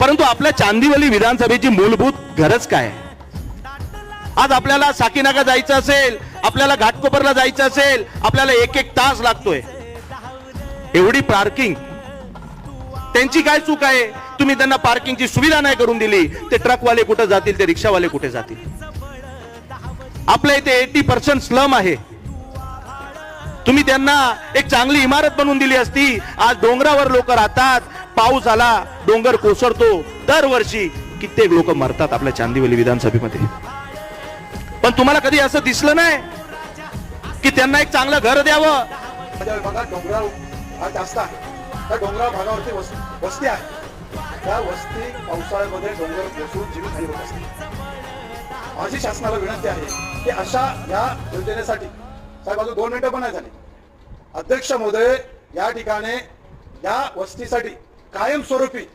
परंतु आपल्या चांदीवली विधानसभेची मूलभूत गरज काय? आज आपल्याला साकीनाका जायचं असेल आपल्याला घाटकोपरला जायचं असेल आपल्याला एक एक तास लागतोय. एवढी पार्किंग त्यांची काय चूक आहे? तुम्ही त्यांना पार्किंगची सुविधा नाही करून दिली ते ट्रकवाले कुठे जातील ते रिक्षावाले कुठे जातील? आपल्या इथे एटी पर्सेंट स्लम आहे. तुम्ही त्यांना एक चांगली इमारत बनवून दिली असती आज डोंगरावर लोक राहतात पाऊस आला डोंगर कोसळतो. दरवर्षी कित्येक लोक मरतात आपल्या चांदिवली विधानसभेमध्ये. पण तुम्हाला कधी असं दिसलं नाही? की त्यांना एक चांगलं घर द्यावं? डोंगराळ भाग जास्त आहे. त्या डोंगराळ भागावरती वस्ती आहे. त्या वस्ती पावसाळ्यामध्ये डोंगर कोसळून जीवितहानी होत असते माझी शासनाला विनंती आहे की अशा या योजनेसाठी साहेब अजून दोन मिनिटं पण नाही झाली. अध्यक्ष महोदय या ठिकाणी या वस्तीसाठी कायमस्वरूपी